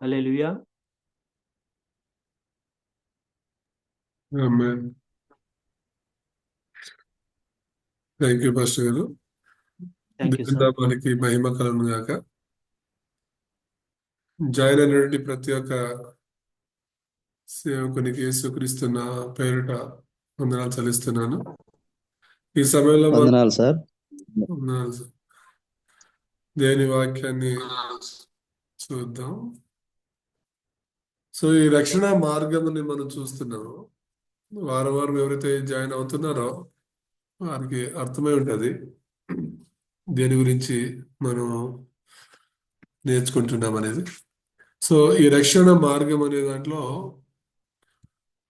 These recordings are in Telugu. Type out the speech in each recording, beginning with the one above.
హల్లెలూయా థ్యాంక్ యూ పాస్టర్ గారు థ్యాంక్ యూ సార్ బృందానికి మహిమ కలను గాక. జాయిన్ అయినటువంటి ప్రతి ఒక్క సేవకునికి యేసుక్రీస్తున్న పేరిట వందనాలు చెల్లిస్తున్నాను. ఈ సమయంలో వందనాలు సార్. వందనాలు సార్. దేని వాక్యాన్ని చూద్దాం? సో ఈ రక్షణ మార్గంని మనం చూస్తున్నాము. వారం వారం ఎవరైతే జాయిన్ అవుతున్నారో వారికి అర్థమై ఉంటుంది. దేని గురించి మనం నేర్చుకుంటున్నాం అనేది. సో ఈ రక్షణ మార్గం అనే దాంట్లో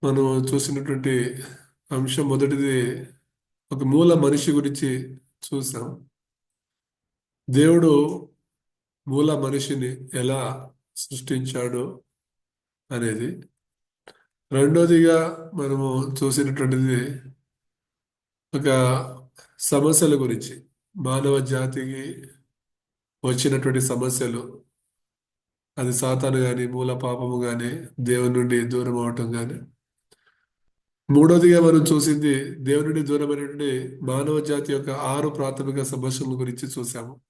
మనం చూసినటువంటి అంశం మొదటిది ఒక మూల మనిషి గురించి చూసాం. దేవుడు మూల మనిషిని ఎలా సృష్టించాడు? అనేది. రెండోదిగా మనము చూసినటువంటిది ఒక సమస్యల గురించి. మానవ జాతికి వచ్చినటువంటి సమస్యలు. అది సాతాను కానీ మూల పాపము కానీ దేవుని నుండి దూరం అవటం కానీ మూడోదిగా మనం చూసింది దేవుని నుండి దూరమైనటువంటి మానవ జాతి యొక్క ఆరు ప్రాథమిక సమస్యల గురించి చూసాము.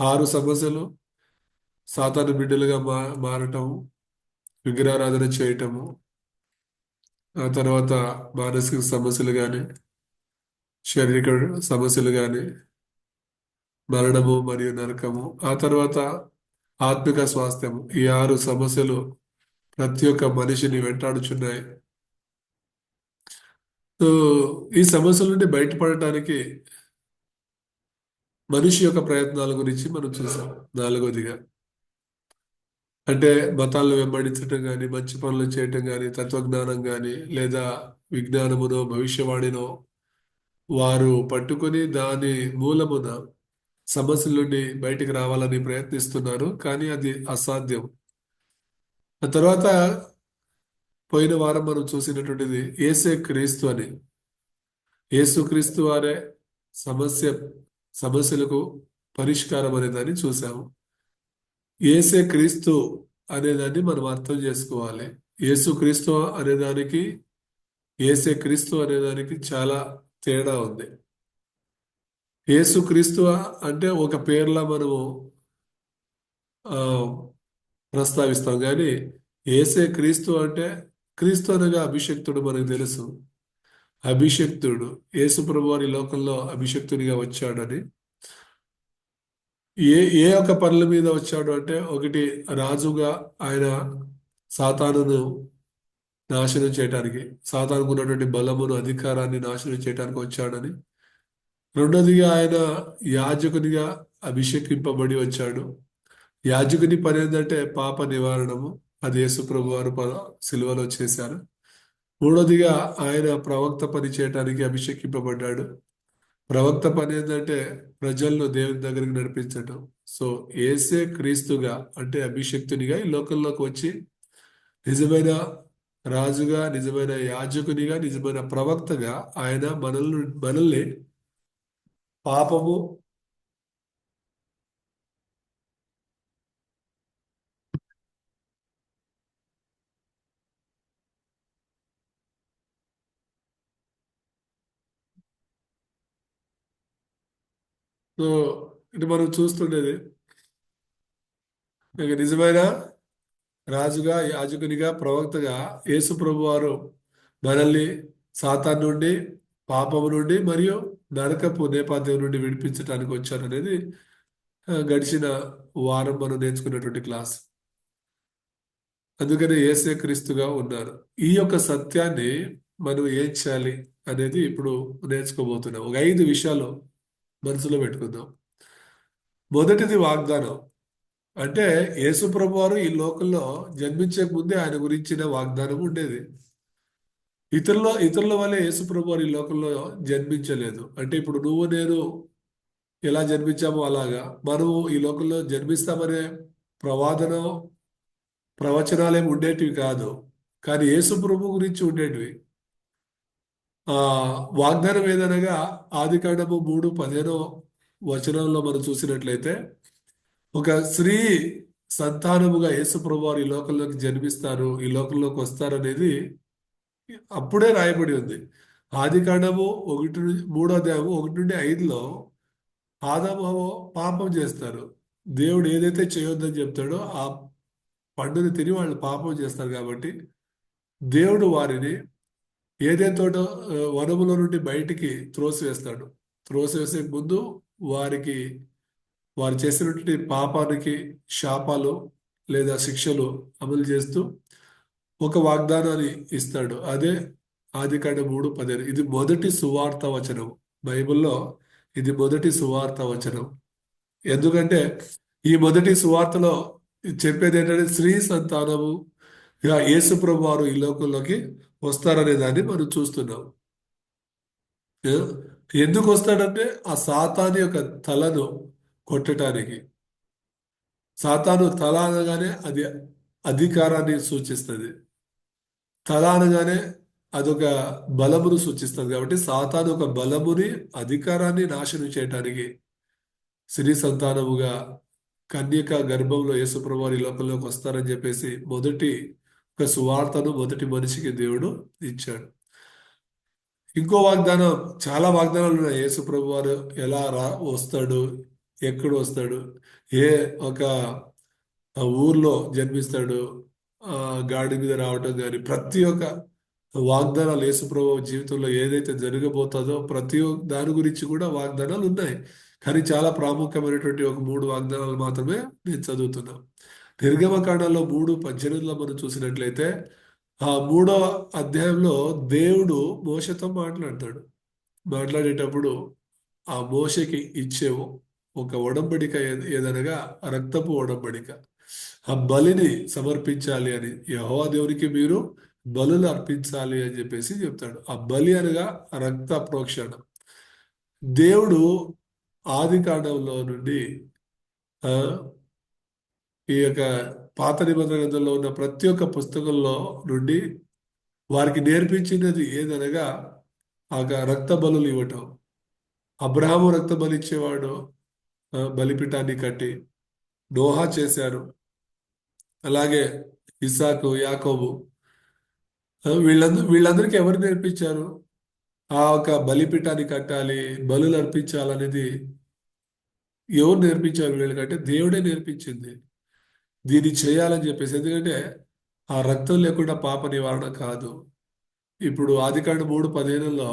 ఆరు సమస్యలు సాతాను బిడ్డలుగా మా మారటము విగ్రహారాధన చేయటము ఆ తర్వాత మానసిక సమస్యలు కానీ శారీరక సమస్యలు కానీ మరణము మరియు నరకము ఆ తర్వాత ఆత్మిక స్వాస్థ్యము ఈ ఆరు సమస్యలు ప్రతి ఒక్క మనిషిని వెంటాడుచున్నాయి. సో ఈ సమస్యల నుండి బయటపడటానికి మనిషి యొక్క ప్రయత్నాల గురించి మనం చూసాం నాలుగోదిగా. అంటే మతాలను వెంబడించటం కానీ మంచి పనులు చేయటం కానీ తత్వజ్ఞానం కానీ లేదా విజ్ఞానమునో భవిష్యవాణినో వారు పట్టుకొని దాని మూలమున సమస్యల నుండి బయటికి రావాలని ప్రయత్నిస్తున్నారు. కానీ అది అసాధ్యం. ఆ తర్వాత పోయిన వారం మనం చూసినటువంటిది ఏసే క్రీస్తు అని. ఏసుక్రీస్తు వారే సమస్య సమస్యలకు పరిష్కారం అనేదాన్ని చూసాము ఏసే క్రీస్తు అనేదాన్ని మనం అర్థం చేసుకోవాలి. యేసు క్రీస్తు అనేదానికి ఏసే క్రీస్తు అనేదానికి చాలా తేడా ఉంది. యేసు క్రీస్తు అంటే ఒక పేర్లా మనము ప్రస్తావిస్తాం. కానీ ఏసే క్రీస్తు అంటే క్రీస్తు అనగా అభిషక్తుడు మనకు తెలుసు. అభిషక్తుడు యేసు ప్రభు వారి లోకంలో అభిషక్తునిగా వచ్చాడని ఏ ఏ ఒక పనుల మీద వచ్చాడు అంటే ఒకటి రాజుగా ఆయన సాతానును నాశనం చేయడానికి సాతానుకు ఉన్నటువంటి బలమును అధికారాన్ని నాశనం చేయడానికి వచ్చాడని. రెండోదిగా ఆయన యాజకునిగా అభిషేకింపబడి వచ్చాడు. యాజకుని పని ఏంటంటే పాప నివారణము. అది యేసుప్రభు వారు ప- సిలువలో చేశారు. మూడోదిగా ఆయన ప్రవక్త పని చేయడానికి అభిషేకింపబడ్డాడు. ప్రవక్త పని ఏంటంటే ప్రజలను దేవుని దగ్గరికి నడిపించటం. సో ఏసే క్రీస్తుగా అంటే అభిషక్తునిగా ఈ లోకంలోకి వచ్చి నిజమైన రాజుగా నిజమైన యాజకునిగా నిజమైన ప్రవక్తగా ఆయన మనల్ని మనల్ని పాపము సో ఇది మనం చూస్తుండేది. ఇక నిజమైన రాజుగా యాజకునిగా ప్రవక్తగా యేసు ప్రభు వారు మనల్ని సాతాన్ నుండి పాపము నుండి మరియు నరకపు నేపథ్యం నుండి విడిపించడానికి వచ్చారనేది గడిచిన వారం మనం నేర్చుకున్నటువంటి క్లాస్. అందుకనే ఏసే క్రీస్తుగా ఉన్నారు. ఈ యొక్క సత్యాన్ని మనం ఏం చేయాలి అనేది ఇప్పుడు నేర్చుకోబోతున్నాం. ఒక ఐదు విషయాలు మనసులో పెట్టుకుందాం. మొదటిది వాగ్దానం. అంటే యేసుప్రభు వారు ఈ లోకంలో జన్మించే ముందే ఆయన గురించిన వాగ్దానం ఉండేది. ఇతరుల ఇతరుల వల్లే యేసుప్రభు వారు ఈ లోకంలో జన్మించలేదు. అంటే ఇప్పుడు నువ్వు నేను ఎలా జన్మించామో అలాగా. మనము ఈ లోకంలో జన్మిస్తామనే ప్రవాదన ప్రవచనాలేమి ఉండేటివి కాదు. కానీ యేసుప్రభు గురించి ఉండేటివి. వాగ్దానం ఏదనగా ఆది కాండము మూడు పదిహేనో వచనంలో మనం చూసినట్లయితే ఒక స్త్రీ సంతానముగా యేసుప్రభువారు ఈ లోకంలోకి జన్మిస్తారు ఈ లోకంలోకి వస్తారనేది అప్పుడే రాయబడి ఉంది. ఆది కాండము ఒకటి నుండి మూడో అధ్యాయము ఒకటి నుండి ఐదులో ఆదాము పాపం చేస్తారు. దేవుడు ఏదైతే చేయొద్దని చెప్తాడో ఆ పండుని తిని వాళ్ళు పాపం చేస్తారు కాబట్టి దేవుడు వారిని ఏదైతే తోట వనములో నుండి బయటికి త్రోసివేస్తాడు త్రోసివేసే ముందు వారికి వారు చేసినటువంటి పాపానికి శాపాలు లేదా శిక్షలు అమలు చేస్తూ ఒక వాగ్దానాన్ని ఇస్తాడు. అదే ఆదికాండ మూడు పదిహేను. ఇది మొదటి సువార్త వచనం. బైబిల్లో ఇది మొదటి సువార్త వచనం. ఎందుకంటే ఈ మొదటి సువార్తలో చెప్పేది ఏంటంటే స్త్రీ సంతానము ఇక యేసుప్రభు వారు ఈ లోకంలోకి వస్తారనే దాన్ని మనం చూస్తున్నాం. ఎందుకు వస్తాడంటే ఆ సాతాను యొక్క తలను కొట్టడానికి సాతాను తల అనగానే అది అధికారాన్ని సూచిస్తుంది. తల అనగానే అదొక బలమును సూచిస్తుంది కాబట్టి సాతాను ఒక బలముని అధికారాన్ని నాశనం చేయటానికి శ్రీ సంతానముగా కన్యక గర్భంలో యేసుప్రభు వారి లోకంలోకి వస్తారని చెప్పేసి మొదటి ఒక సువార్తను మొదటి మనిషికి దేవుడు ఇచ్చాడు. ఇంకో వాగ్దానం చాలా వాగ్దానాలు ఉన్నాయి. యేసు ప్రభు వారు ఎలా రా వస్తాడు ఎక్కడ వస్తాడు ఏ ఒక ఊర్లో జన్మిస్తాడు గాడి మీద రావటం కానీ ప్రతి ఒక్క వాగ్దానాలు యేసుప్రభు జీవితంలో ఏదైతే జరగబోతుందో ప్రతి ఒక్క దాని గురించి కూడా వాగ్దానాలు ఉన్నాయి. కానీ చాలా ప్రాముఖ్యమైనటువంటి ఒక మూడు వాగ్దానాలు మాత్రమే నేను చదువుతున్నాను నిర్గమకాండంలో మూడు పద్దెనిమిదిలో మనం చూసినట్లయితే ఆ మూడవ అధ్యాయంలో దేవుడు మోషతో మాట్లాడతాడు. మాట్లాడేటప్పుడు ఆ మోషకి ఇచ్చే ఒక ఒడంబడిక ఏదనగా రక్తపు ఒడంబడిక. ఆ బలిని సమర్పించాలి అని యహోవా దేవునికి మీరు బలులు అర్పించాలి అని చెప్పేసి చెప్తాడు. ఆ బలి అనగా రక్త ప్రోక్షణ. దేవుడు ఆది కాండంలో నుండి ఈ యొక్క పాత నిబంధన గ్రంథంలో ఉన్న ప్రతి ఒక్క పుస్తకంలో నుండి వారికి నేర్పించినది ఏదనగా ఆ యొక్క రక్త బలులు ఇవ్వటం. అబ్రహాము రక్త బలి ఇచ్చేవాడు బలిపీఠాన్ని కట్టి డోహా చేశారు. అలాగే ఇసాకు యాకోబు వీళ్ళందరూ వీళ్ళందరికీ ఎవరు నేర్పించారు? ఆ ఒక బలిపీఠాన్ని కట్టాలి బలులు అర్పించాలనేది ఎవరు నేర్పించారు వీళ్ళకంటే? దేవుడే నేర్పించింది. దీన్ని చేయాలని చెప్పేసి. ఎందుకంటే ఆ రక్తం లేకుండా పాప నివారణ కాదు. ఇప్పుడు ఆదికాండ మూడు పదిహేనులో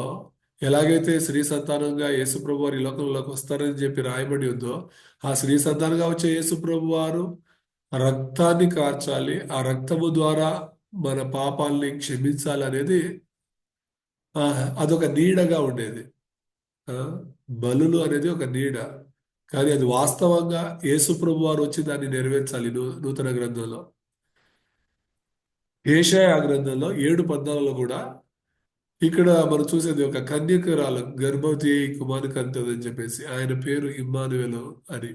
ఎలాగైతే స్త్రీ సంతానంగా యేసుప్రభు వారు ఈ లోకంలోకి వస్తారని చెప్పి రాయబడి ఉందో ఆ స్త్రీ సంతానంగా వచ్చే యేసుప్రభు వారు రక్తాన్ని కార్చాలి ఆ రక్తము ద్వారా మన పాపాల్ని క్షమించాలి అనేది అదొక నీడగా ఉండేది. బలులు అనేది ఒక నీడ. కానీ అది వాస్తవంగా యేసుప్రభు వారు వచ్చి దాన్ని నెరవేర్చాలి. నూ- నూతన గ్రంథంలో. ఏషాయ గ్రంథంలో ఏడు పద్నాలుగులో కూడా ఇక్కడ మనం చూసేది ఒక కన్యకురాలు గర్భవతి అయి కుమారునికి అంతదని చెప్పేసి ఆయన పేరు ఇమ్మానువేలు అని.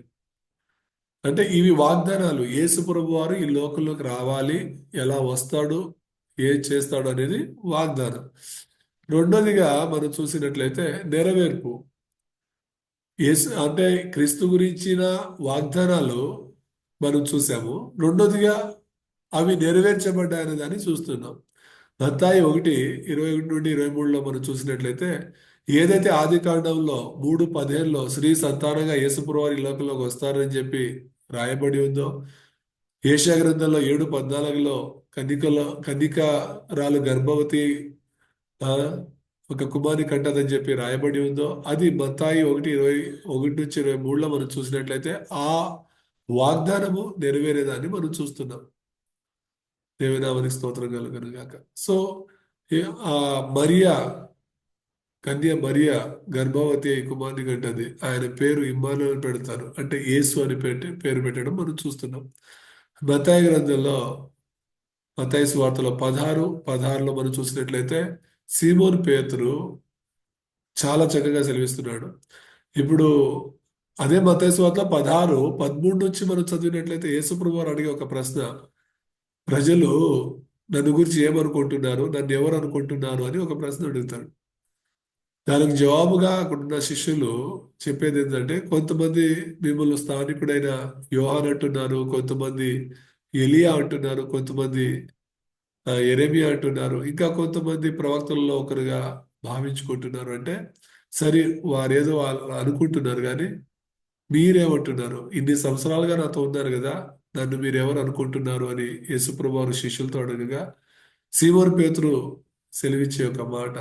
అంటే ఇవి వాగ్దానాలు. యేసుప్రభు వారు ఈ లోకంలోకి రావాలి ఎలా వస్తాడు ఏం చేస్తాడు అనేది వాగ్దానం. రెండోదిగా మనం చూసినట్లయితే నెరవేర్పు. యేసు అంటే క్రీస్తు గురించిన వాగ్దానాలు మనం చూసాము. రెండోదిగా అవి నెరవేర్చబడ్డాయనే దాన్ని చూస్తున్నాం. మత్తాయి ఒకటి ఇరవై ఒకటి నుండి ఇరవై మూడులో మనం చూసినట్లయితే ఏదైతే ఆది కాండంలో మూడు పదిహేనులో శ్రీ సంతానంగా యేసుప్రవారి లోకంలోకి వస్తారని చెప్పి రాయబడి ఉందో ఏషియా గ్రంథంలో ఏడు పద్నాలుగులో కన్నికలో కన్నికరాలు గర్భవతి ఒక కుమారి కంటదని చెప్పి రాయబడి ఉందో అది మత్తాయి ఒకటి ఇరవై ఒకటి నుంచి ఇరవై మూడులో మనం చూసినట్లయితే ఆ వాగ్దానము నెరవేరేదాన్ని మనం చూస్తున్నాం. దేవనామనికి స్తోత్రం కలుగును గాక. సో ఆ మరియా కన్య మరియా గర్భవతి అయి కుమారుని కంటది. ఆయన పేరు ఇమ్మానుయేల్ పెడతారు. అంటే యేసు అని పెట్టి పేరు పెట్టడం మనం చూస్తున్నాం. మతాయి గ్రంథంలో మతాయి వార్తలో పదహారు పదహారులో మనం చూసినట్లయితే సీమోన్ పేతురు చాలా చక్కగా సెలవిస్తున్నాడు. ఇప్పుడు అదే మతాయి పదహారు పదమూడు నుంచి మనం చదివినట్లయితే యేసుప్రభు అడిగే ఒక ప్రశ్న ప్రజలు నన్ను గురించి ఏమనుకుంటున్నారు నన్ను ఎవరు అనుకుంటున్నారు అని ఒక ప్రశ్న అడుగుతాడు. దానికి జవాబుగా అక్కడున్న శిష్యులు చెప్పేది ఏంటంటే కొంతమంది మిమ్మల్ని స్థానికుడైన యోహాన్ అంటున్నారు కొంతమంది ఎలియా అంటున్నారు కొంతమంది ఆ, అంటున్నారు. ఇంకా కొంతమంది ప్రవక్తల్లో ఒకరుగా భావించుకుంటున్నారు. అంటే సరే వారేదో వాళ్ళు అనుకుంటున్నారు కానీ మీరేమంటున్నారు? ఇన్ని సంవత్సరాలుగా నాతో ఉన్నారు కదా నన్ను మీరెవరు అనుకుంటున్నారు అని యేసుప్రభు శిష్యులతో అడగగా సీమోన్ పేతురు సెలవిచ్చే ఒక మాట.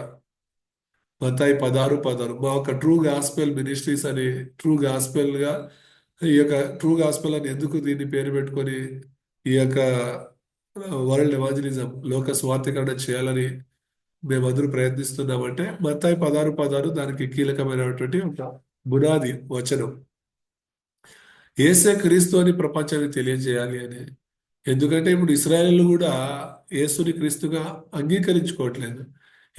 మతాయి పదహారు పదహారు. మా యొక్క ట్రూ గాస్పెల్ మినిస్ట్రీస్ అని ట్రూ గాస్పెల్గా ఈ యొక్క ట్రూ గాస్పెల్ అని ఎందుకు దీన్ని పేరు పెట్టుకొని ఈ యొక్క వరల్డ్ ఎవాంజలిజం లోక స్వార్థీకరణ చేయాలని మేమందరూ ప్రయత్నిస్తున్నామంటే మత్తాయి పదారు పదారు దానికి కీలకమైనటువంటి ఒక బునాది వచనం. ఏసే క్రీస్తు అని ప్రపంచానికి తెలియజేయాలి అని. ఎందుకంటే ఇప్పుడు ఇస్రాయల్ కూడా యేసుని క్రీస్తుగా అంగీకరించుకోవట్లేదు.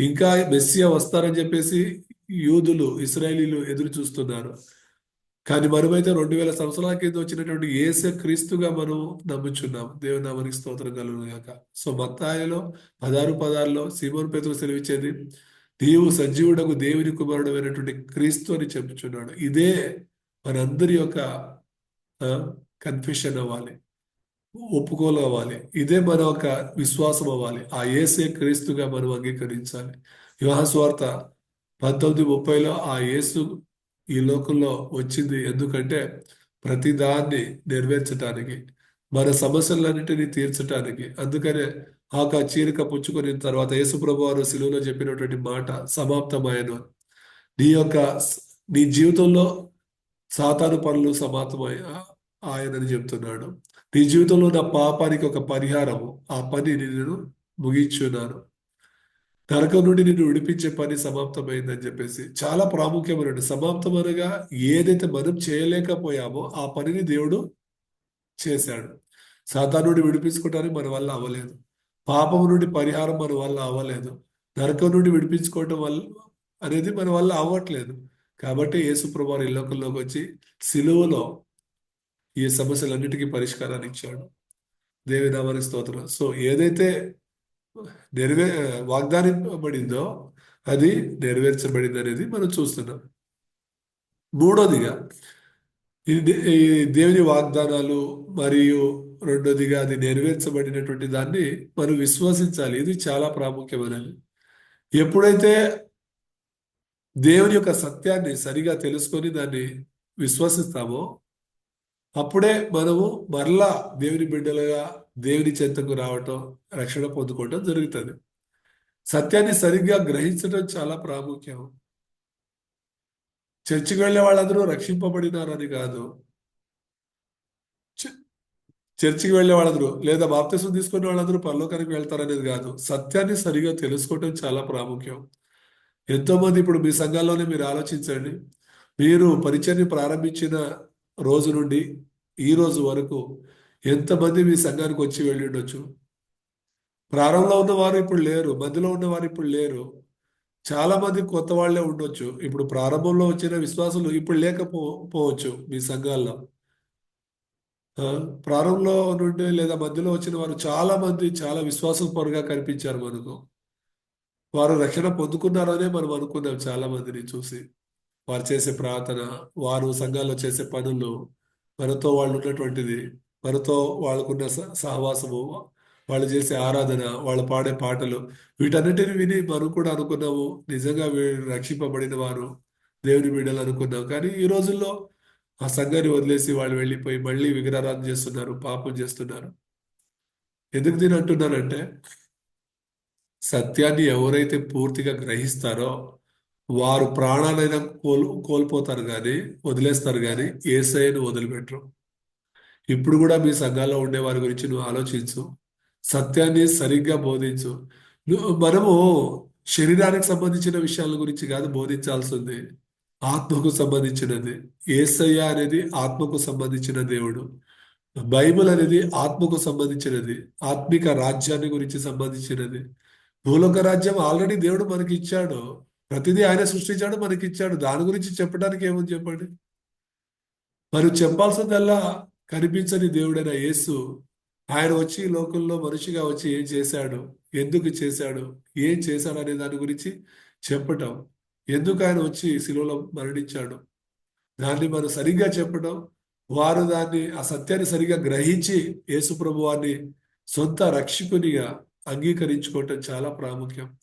ఇంకా మెస్సియా వస్తారని చెప్పేసి యూదులు ఇస్రాయలీలు ఎదురు చూస్తున్నారు కానీ మనమైతే రెండు వేల సంవత్సరాల కింద వచ్చినటువంటి ఏస క్రీస్తుగా మనం నమ్ముచున్నాం. దేవుని నామనికి స్తోత్రం కలుగును గాక సో మత్తాయిలో పదారు పదార్లో సీమోన్ పేతులు సెలవిచ్చేది నీవు సజీవుడకు దేవుని కుమారుడు అయినటువంటి క్రీస్తు అని చెప్పుచున్నాడు. ఇదే మనందరి యొక్క కన్ఫ్యూషన్ అవ్వాలి ఒప్పుకోలు అవ్వాలి. ఇదే మన ఒక విశ్వాసం అవ్వాలి. ఆ ఏసే క్రీస్తుగా మనం అంగీకరించాలి. యోహాస్వార్త పంతొమ్మిది ముప్పైలో ఆ యేసు ఈ లోకంలో వచ్చింది ఎందుకంటే ప్రతిదాన్ని నెరవేర్చడానికి మన సమస్యలన్నింటినీ తీర్చడానికి అందుకనే ఆక చీరిక పుచ్చుకొని తర్వాత యేసుప్రభు వారు శిలువలో చెప్పినటువంటి మాట సమాప్తమైన నీ యొక్క నీ జీవితంలో సాతాను పనులు సమాప్తమై ఆయనని చెప్తున్నాడు. నీ జీవితంలో నా పాపానికి ఒక పరిహారము ఆ పని నేను ముగించున్నాను. నరకం నుండి నిన్ను విడిపించే పని సమాప్తమైందని చెప్పేసి చాలా ప్రాముఖ్యమైన సమాప్తం అనగా ఏదైతే మనం చేయలేకపోయామో ఆ పనిని దేవుడు చేశాడు. సాతానుడి నుండి విడిపించుకోవడానికి మన వల్ల అవ్వలేదు. పాపం నుండి పరిహారం మన వల్ల అవ్వలేదు. నరకం నుండి విడిపించుకోవటం వల్ల అనేది మన వల్ల అవ్వట్లేదు. కాబట్టి యేసుప్రభు ఈ లోకంలోకి వచ్చి సిలువలో ఈ సమస్యలన్నిటికీ పరిష్కారాన్ని ఇచ్చాడు. దేవి నామానికి స్తోత్రం. సో ఏదైతే నెరవే వాగ్దానింపబడిందో అది నెరవేర్చబడింది అనేది మనం చూస్తున్నాం. మూడోదిగా ఇది ఈ దేవుని వాగ్దానాలు మరియు రెండోదిగా అది నెరవేర్చబడినటువంటి దాన్ని మనం విశ్వసించాలి. ఇది చాలా ప్రాముఖ్యమైనది. ఎప్పుడైతే దేవుని యొక్క సత్యాన్ని సరిగా తెలుసుకొని దాన్ని విశ్వసిస్తామో అప్పుడే మనము మరలా దేవుని బిడ్డలుగా దేవుని చెంతకు రావటం రక్షణ పొందుకోవటం జరుగుతుంది. సత్యాన్ని సరిగ్గా గ్రహించడం చాలా ప్రాముఖ్యం. చర్చికి వెళ్ళే వాళ్ళందరూ రక్షింపబడినారని కాదు. చర్చికి వెళ్ళే వాళ్ళందరూ లేదా బాప్తిసం తీసుకునే వాళ్ళందరూ పరలోకానికి వెళ్తారనేది కాదు. సత్యాన్ని సరిగా తెలుసుకోవటం చాలా ప్రాముఖ్యం. ఎంతో మంది ఇప్పుడు మీ సంఘాల్లోనే మీరు ఆలోచించండి. మీరు పరిచయాన్ని ప్రారంభించిన రోజు నుండి ఈ రోజు వరకు ఎంతమంది మీ సంఘానికి వచ్చి వెళ్ళిండొచ్చు ప్రారంభంలో ఉన్నవారు ఇప్పుడు లేరు మధ్యలో ఉన్నవారు ఇప్పుడు లేరు. చాలామంది కొత్త వాళ్ళే ఉండొచ్చు. ఇప్పుడు ప్రారంభంలో వచ్చిన విశ్వాసులు ఇప్పుడు లేకపో పోవచ్చు మీ సంఘాల్లో. ప్రారంభంలో నుండి లేదా మధ్యలో వచ్చిన వారు చాలా మంది చాలా విశ్వాసం పరుగా కనిపించారు మనకు. వారు రక్షణ పొందుకున్నారనే మనం అనుకున్నాం చాలా మందిని చూసి. వారు చేసే ప్రార్థన వారు సంఘాల్లో చేసే పనులు మనతో వాళ్ళు ఉన్నటువంటిది. మనతో వాళ్ళకున్న సహవాసము వాళ్ళు చేసే ఆరాధన వాళ్ళు పాడే పాటలు వీటన్నిటిని విని మనం కూడా అనుకున్నాము నిజంగా వీళ్ళు రక్షింపబడిన వారు దేవుని బిడ్డలు అనుకున్నాం. కానీ ఈ రోజుల్లో ఆ సంఘాన్ని వదిలేసి వాళ్ళు వెళ్ళిపోయి మళ్ళీ విగ్రహారాధన చేస్తున్నారు పాపం చేస్తున్నారు. ఎందుకు దీని అంటున్నానంటే సత్యాన్ని ఎవరైతే పూర్తిగా గ్రహిస్తారో వారు ప్రాణాలైనా కోల్ కోల్పోతారు కానీ వదిలేస్తారు కానీ ఏసైను వదిలిపెట్టరు. ఇప్పుడు కూడా మీ సంఘాల్లో ఉండే వారి గురించి నువ్వు ఆలోచించు. సత్యాన్ని సరిగ్గా బోధించు. మనము శరీరానికి సంబంధించిన విషయాల గురించి కాదు బోధించాల్సింది. ఆత్మకు సంబంధించినది. ఏసయ్య అనేది ఆత్మకు సంబంధించిన దేవుడు. బైబిల్ అనేది ఆత్మకు సంబంధించినది. ఆత్మిక రాజ్యాన్ని గురించి సంబంధించినది. భూలోక రాజ్యం ఆల్రెడీ దేవుడు మనకి ఇచ్చాడు ప్రతిదీ ఆయన సృష్టించాడు మనకి ఇచ్చాడు దాని గురించి చెప్పడానికి ఏముంది చెప్పండి? మరి చెప్పాల్సిందల్లా కనిపించని దేవుడైన యేసు ఆయన వచ్చి లోకంలో మనిషిగా వచ్చి ఏం చేశాడు? ఎందుకు చేశాడు? ఏం చేశాడు అనే దాని గురించి చెప్పటం. ఎందుకు ఆయన వచ్చి శిలువలో మరణించాడు? దాన్ని మనం సరిగ్గా చెప్పడం వారు దాన్ని ఆ సత్యాన్ని సరిగ్గా గ్రహించి యేసు ప్రభు వారిని సొంత రక్షకునిగా అంగీకరించుకోవటం చాలా ప్రాముఖ్యం.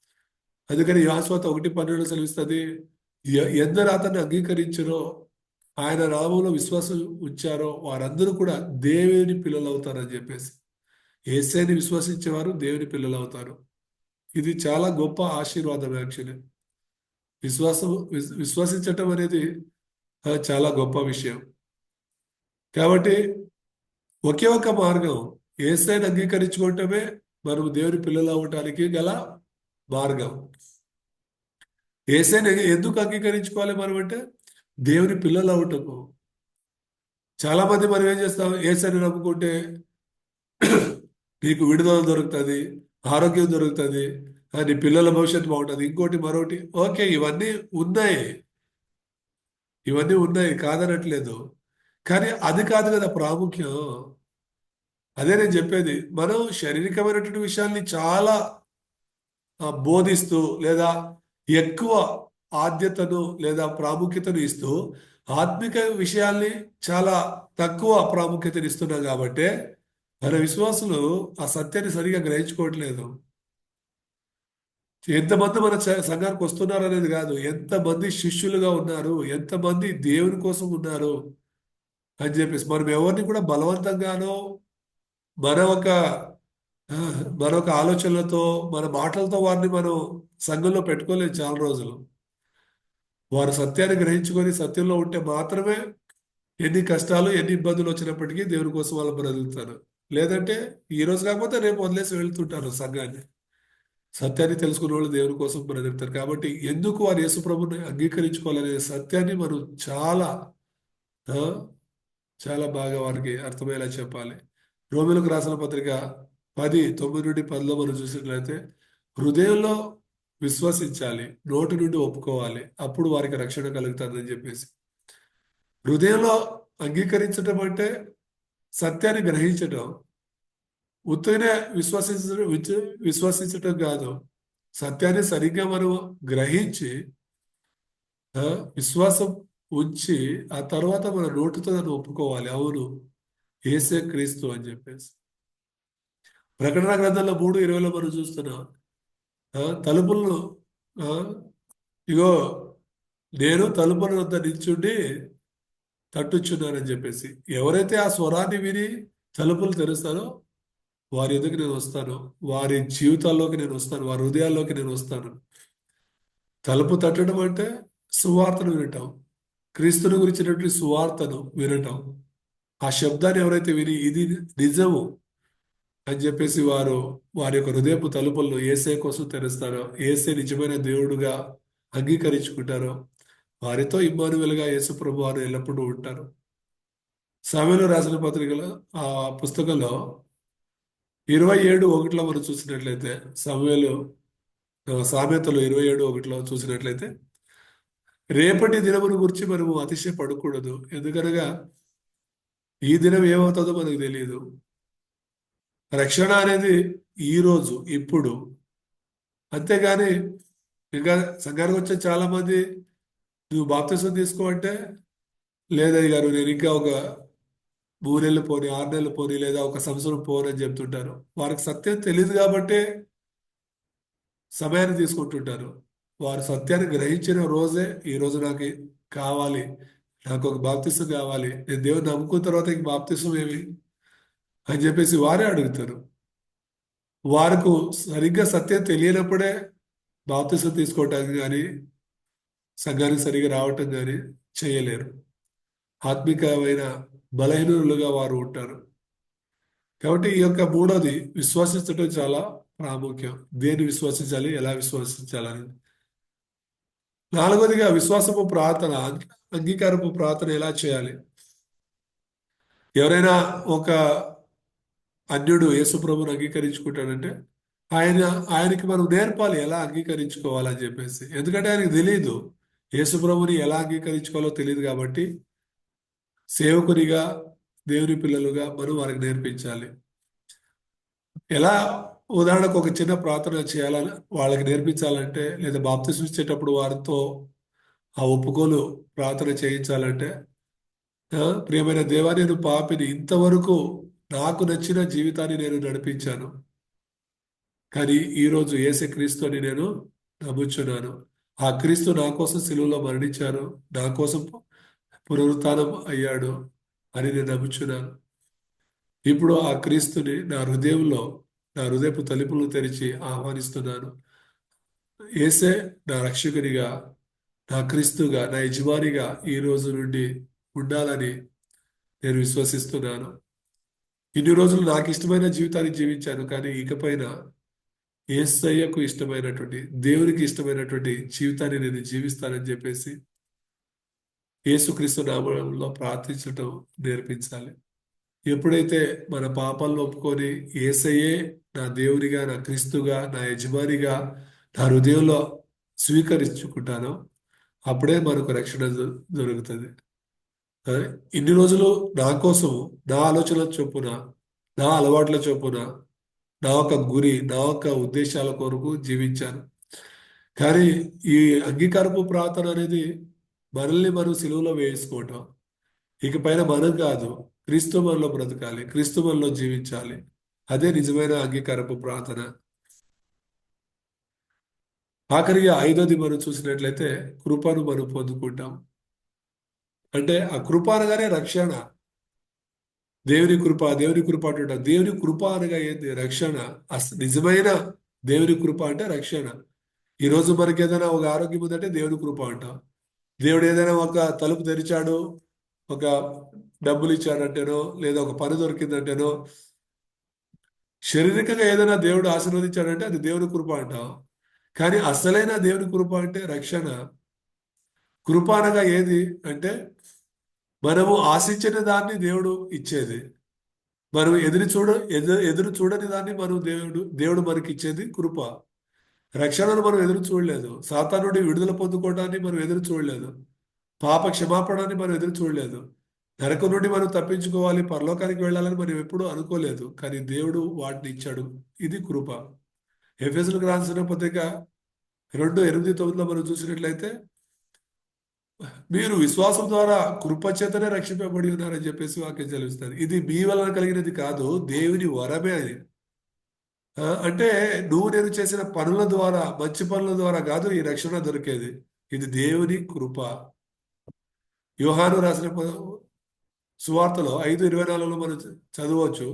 అందుకని యాశ్వత ఒకటి పన్నెండు సెలవిస్తుంది ఎ- ఎందరు అతన్ని అంగీకరించారో ఆయన నామంలో విశ్వాసం ఉంచారో వారందరూ కూడా దేవుని పిల్లలు అవుతారని చెప్పేసి. ఏసైని విశ్వసించేవారు దేవుని పిల్లలు అవుతారు ఇది చాలా గొప్ప ఆశీర్వాదం యాక్చువల్లీ. విశ్వాసం విశ్వసించటం అనేది చాలా గొప్ప విషయం. కాబట్టి ఒకే ఒక మార్గం. ఏసైని అంగీకరించుకోవటమే మనం దేవుని పిల్లలు అవటానికి గల మార్గం. ఏసైని ఎందుకు అంగీకరించుకోవాలి మనం అంటే దేవుని పిల్లలు అవటము చాలా మంది మనం ఏం చేస్తాం ఏసైని నమ్ముకుంటే నీకు విడుదల దొరుకుతుంది ఆరోగ్యం దొరుకుతుంది కానీ పిల్లల భవిష్యత్తు బాగుంటుంది. ఇంకోటి మరొకటి ఓకే ఇవన్నీ ఉన్నాయి. ఇవన్నీ ఉన్నాయి కాదనట్లేదు. కానీ అది కాదు కదా ప్రాముఖ్యం. అదే నేను చెప్పేది మనం శారీరకమైనటువంటి విషయాల్ని చాలా బోధిస్తూ లేదా ఎక్కువ ఆద్యతను లేదా ప్రాముఖ్యతను ఇస్తూ ఆత్మిక విషయాల్ని చాలా తక్కువ ప్రాముఖ్యతను ఇస్తున్నాం కాబట్టి మన విశ్వాసులు ఆ సత్యాన్ని సరిగా గ్రహించుకోవట్లేదు. ఎంతమంది మన చ- సంఘానికి వస్తున్నారు అనేది కాదు. ఎంతమంది శిష్యులుగా ఉన్నారు. ఎంతమంది దేవుని కోసం ఉన్నారు అని చెప్పేసి మనం ఎవరిని కూడా బలవంతంగానో మన ఒక మరొక మన ఒక ఆలోచనలతో మన మాటలతో వారిని మనం సంఘంలో పెట్టుకోలేదు చాలా రోజులు. వారు సత్యాన్ని గ్రహించుకొని సత్యంలో ఉంటే మాత్రమే ఎన్ని కష్టాలు ఎన్ని ఇబ్బందులు వచ్చినప్పటికీ దేవుని కోసం వాళ్ళు బ్రతుకుతారు లేదంటే ఈ రోజు కాకపోతే రేపు వదిలేసి వెళ్తుంటారు సంఘాన్ని. సత్యాన్ని తెలుసుకున్న వాళ్ళు దేవుని కోసం బ్రతుకుతారు కాబట్టి ఎందుకు వారు యేసు ప్రభుని అంగీకరించుకోవాలనే సత్యాన్ని మనం చాలా చాలా బాగా వారికి అర్థమయ్యేలా చెప్పాలి. రోమిలకు రాసిన పత్రిక పది తొమ్మిది నుండి పదిలో మనం చూసినట్లయితే హృదయంలో విశ్వసించాలి నోటి నుండి ఒప్పుకోవాలి అప్పుడు వారికి రక్షణ కలుగుతుందని చెప్పేసి. హృదయంలో అంగీకరించడం అంటే సత్యాన్ని గ్రహించడం ఉత్తగానే విశ్వసించడం విశ్వసించడం కాదు. సత్యాన్ని సరిగ్గా మనం గ్రహించి విశ్వాసం ఉంచి ఆ తర్వాత మన నోటితో దాన్ని ఒప్పుకోవాలి. అవును. ఏసే క్రీస్తు అని చెప్పేసి. ప్రకటన గ్రంథంలో మూడు ఇరవైలో మనం చూస్తున్నాం. తలుపులు తలుపులను ఇగో నేను తలుపుల వద్ద నిల్చుండి తట్టుచున్నానని చెప్పేసి. ఎవరైతే ఆ స్వరాన్ని విని తలుపులు తెరుస్తారో వారి ఎదుగు నేను వస్తాను. వారి జీవితాల్లోకి నేను వస్తాను. వారి హృదయాల్లోకి నేను వస్తాను. తలుపు తట్టడం అంటే సువార్తను వినటం. క్రీస్తుని గురించినటువంటి సువార్తను వినటం. ఆ శబ్దాన్ని ఎవరైతే విని ఇది నిజము అని చెప్పేసి వారు వారి యొక్క హృదయపు తలుపులను ఏసే కోసం తెరుస్తారో ఏసే నిజమైన దేవుడుగా అంగీకరించుకుంటారో వారితో ఇమ్మానువెల్గా యేసు ప్రభు వారు ఎల్లప్పుడూ ఉంటారు. సమయంలో రాసిన పత్రికలో ఆ పుస్తకంలో ఇరవై ఏడు ఒకటిలో మనం చూసినట్లయితే సమయలు సామెతలు ఇరవై ఏడు ఒకటిలో చూసినట్లయితే రేపటి దినమును గురించి మనము అతిశయపడకూడదు. ఎందుకనగా ఈ దినం ఏమవుతుందో మనకు తెలియదు రక్షణ అనేది ఈ రోజు ఇప్పుడు. అంతేగాని ఇంకా సంఘానికి వచ్చే చాలా మంది నువ్వు బాప్తిసం తీసుకో అంటే లేదయ్య గారు నేను ఇంకా ఒక మూడు నెలలు పోని ఆరు నెలలు పోని లేదా ఒక సంవత్సరం పోని అని చెప్తుంటారు. వారికి సత్యం తెలియదు కాబట్టి సమయాన్ని తీసుకుంటుంటారు. వారు సత్యాన్ని గ్రహించిన రోజే ఈ రోజు నాకు కావాలి నాకు ఒక బాప్తిసం కావాలి నేను దేవుని నమ్ముకున్న తర్వాత ఇంక బాప్తిసం ఏమి? అని చెప్పేసి వారే అడుగుతారు. వారికి సరిగ్గా సత్యం తెలియనప్పుడే బాప్తిసం తీసుకోవటం కానీ సంఘానికి సరిగా రావటం కానీ చేయలేరు. ఆత్మికమైన బలహీనులుగా వారు ఉంటారు. కాబట్టి ఈ యొక్క మూడోది విశ్వసించడం చాలా ప్రాముఖ్యం. దేన్ని విశ్వసించాలి ఎలా విశ్వసించాలని నాలుగోదిగా విశ్వాసపు ప్రార్థన అంగీకారపు ప్రార్థన ఎలా చేయాలి? ఎవరైనా ఒక అన్యుడు యేసుప్రభుని అంగీకరించుకుంటాడంటే ఆయన ఆయనకి మనం నేర్పాలి ఎలా అంగీకరించుకోవాలని చెప్పేసి. ఎందుకంటే ఆయనకి తెలియదు యేసుప్రభుని ఎలా అంగీకరించుకోవాలో తెలియదు కాబట్టి సేవకునిగా దేవుని పిల్లలుగా మనం వారికి నేర్పించాలి. ఎలా ఉదాహరణకు ఒక చిన్న ప్రార్థన చేయాలని వాళ్ళకి నేర్పించాలంటే లేదా బాప్తిసం ఇచ్చేటప్పుడు వారితో ఆ ఒప్పుకోలు ప్రార్థన చేయించాలంటే ప్రియమైన దేవా నేను పాపిని ఇంతవరకు నాకు నచ్చిన జీవితాన్ని నేను నడిపించాను. కానీ ఈరోజు ఏసే క్రీస్తు అని నేను నమ్ముచున్నాను. ఆ క్రీస్తు నా కోసం సిలువలో మరణించారు. నా కోసం పునరుత్నం అయ్యాడు అని నేను నమ్ముచున్నాను. ఇప్పుడు ఆ క్రీస్తుని నా హృదయంలో నా హృదయపు తలుపులు తెరిచి ఆహ్వానిస్తున్నాను. ఏసే నా రక్షకునిగా నా క్రీస్తుగా నా యజమానిగా ఈ రోజు నుండి ఉండాలని నేను విశ్వసిస్తున్నాను. ఇన్ని రోజులు నాకు ఇష్టమైన జీవితాన్ని జీవించాను కానీ ఇకపైన ఏసయ్యకు ఇష్టమైనటువంటి దేవునికి ఇష్టమైనటువంటి జీవితాన్ని నేను జీవిస్తానని చెప్పేసి యేసుక్రీస్తు నామంలో ప్రార్థించటం నేర్పించాలి. ఎప్పుడైతే మన పాపాలను ఒప్పుకొని ఏసయ్యే నా దేవునిగా నా క్రీస్తుగా నా యజమానిగా నా హృదయంలో స్వీకరించుకుంటానో అప్పుడే మనకు రక్షణ దొరుకుతుంది ఇన్ని రోజులు నా కోసం నా ఆలోచన చొప్పున నా అలవాట్ల చొప్పున నా యొక్క గురి నా యొక్క ఉద్దేశాల కొరకు జీవించాను. కానీ ఈ అంగీకారపు ప్రార్థన అనేది మనల్ని మనం సిలువలో వేసుకోవటం. ఇక పైన మనం కాదు క్రీస్తు మనలో బ్రతకాలి క్రీస్తు మనలో జీవించాలి. అదే నిజమైన అంగీకారపు ప్రార్థన. ఆఖరిగా ఐదోది మనం చూసినట్లయితే కృపను మనం పొందుకుంటాం. అంటే ఆ కృప అనగానే రక్షణ. దేవుని కృప దేవుని కృప అంటుంటాం దేవుని కృప అనగా ఏంది? రక్షణ. నిజమైన దేవుని కృప అంటే రక్షణ. ఈ రోజు మనకి ఏదైనా ఒక ఆరోగ్యం ఉందంటే దేవుని కృప అంటాం. దేవుడు ఏదైనా ఒక తలుపు తెరిచాడు ఒక డబ్బులు ఇచ్చాడంటేనో లేదా ఒక పని దొరికిందంటేనో శారీరకంగా ఏదైనా దేవుడు ఆశీర్వదించాడంటే అది దేవుని కృప అంటాం. కానీ అసలైన దేవుని కృప అంటే రక్షణ. కృప అనగా ఏది? అంటే మనము ఆశించిన దాన్ని దేవుడు ఇచ్చేది. మనం ఎదురు చూడ ఎదురు ఎదురు చూడని దాన్ని మనం దేవుడు దేవుడు మనకి ఇచ్చేది కృప. రక్షణను మనం ఎదురు చూడలేదు. సాతానుడి నుండి విడుదల పొందుకోవడాన్ని మనం ఎదురు చూడలేదు. పాప క్షమాపణాన్ని మనం ఎదురు చూడలేదు. నరకం నుండి మనం తప్పించుకోవాలి పరలోకానికి వెళ్ళాలని మనం ఎప్పుడూ అనుకోలేదు. కానీ దేవుడు వాటిని ఇచ్చాడు. ఇది కృప. ఎఫెసులకు రాసిన పత్రిక రెండు ఎనిమిది తొమ్మిదిలో మనం చూసినట్లయితే మీరు విశ్వాసం ద్వారా కృప చేతనే రక్షింపబడి ఉన్నారని చెప్పేసి వాక్యం చదివిస్తారు ఇది మీ వలన కలిగినది కాదు దేవుని వరమే అది. అంటే నువ్వు నేను చేసిన పనుల ద్వారా మంచి పనుల ద్వారా కాదు ఈ రక్షణ దొరికేది. ఇది దేవుని కృప. యోహాను రాసిన సువార్తలో ఐదు ఇరవై నాలుగులో మనం చదవచ్చు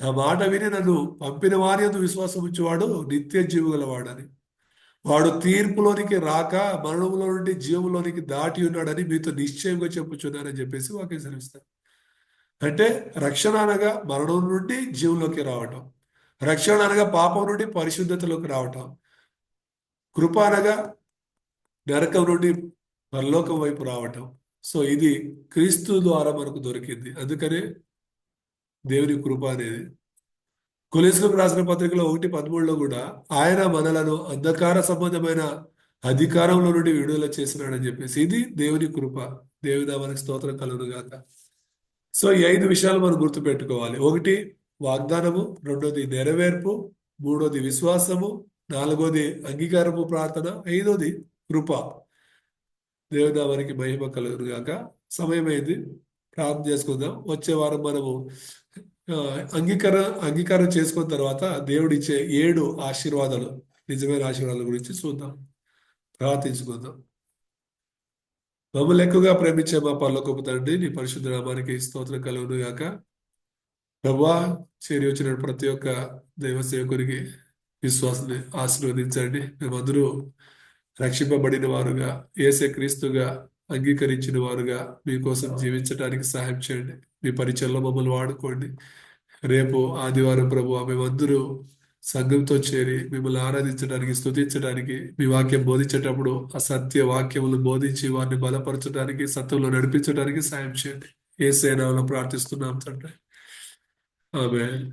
నా మాట విని నన్ను పంపిన వారి యందు విశ్వాసం ఉంచేవాడు నిత్య జీవు గలవాడని వాడు తీర్పులోనికి రాక మరణంలో నుండి జీవంలోనికి దాటి ఉన్నాడని మీతో నిశ్చయంగా చెప్పుచున్నారని చెప్పేసి వాక్యం సెలవిస్తారు అంటే రక్షణ అనగా మరణం నుండి జీవంలోకి రావటం రక్షణ అనగా పాపం నుండి పరిశుద్ధతలోకి రావటం కృప అనగా నరకం నుండి పరలోకం వైపు రావటం. సో ఇది క్రీస్తు ద్వారా మనకు దొరికింది. అందుకనే దేవుని కృప అనేది కొలెస్లకు రాసిన పత్రికలో ఒకటి పదమూడులో కూడా ఆయన మనలను అంధకార సంబంధమైన అధికారంలో నుండి విడుదల చేసినాడని చెప్పేసి. ఇది దేవుని కృప. దేవుని స్తోత్రం కలుగును గాక. సో ఈ ఐదు విషయాలు మనం గుర్తుపెట్టుకోవాలి. ఒకటి వాగ్దానము. రెండోది నెరవేర్పు. మూడోది విశ్వాసము. నాలుగోది అంగీకారము ప్రార్థన. ఐదోది కృప. దేవుని మహిమ కలుగును గాక. సమయం ప్రార్థన చేసుకుందాం. వచ్చే వారం మనము అంగీకార అంగీకారం చేసుకున్న తర్వాత దేవుడు ఇచ్చే ఏడు ఆశీర్వాదాలు నిజమైన ఆశీర్వాదాల గురించి చూద్దాం. ప్రార్థించుకుందాం. మమ్మల్ని ఎక్కువగా ప్రేమించే మా పర్లోకపు తండ్రి నీ పరిశుద్ధ నామానికి స్తోత్రం కలుగును గాక ప్రభా చేరి వచ్చిన ప్రతి ఒక్క దైవ సేవకునికి విశ్వాసాన్ని ఆశీర్వదించండి. మేమందరూ రక్షింపబడిన వారుగా ఏసే క్రీస్తుగా అంగీకరించిన వారుగా మీకోసం జీవించడానికి సహాయం చేయండి. మీ పరిచయంలో మమ్మల్ని వాడుకోండి. రేపు ఆదివారం ప్రభు మేమందరూ సంఘంతో చేరి మిమ్మల్ని ఆరాధించడానికి స్తుతించడానికి మీ వాక్యం బోధించేటప్పుడు ఆ సత్య వాక్యములు బోధించి వారిని బలపరచడానికి సత్యంలో నడిపించడానికి సాయం చేయండి. ఏ సేనలో ప్రార్థిస్తున్నాం తండ్రి. ఆమె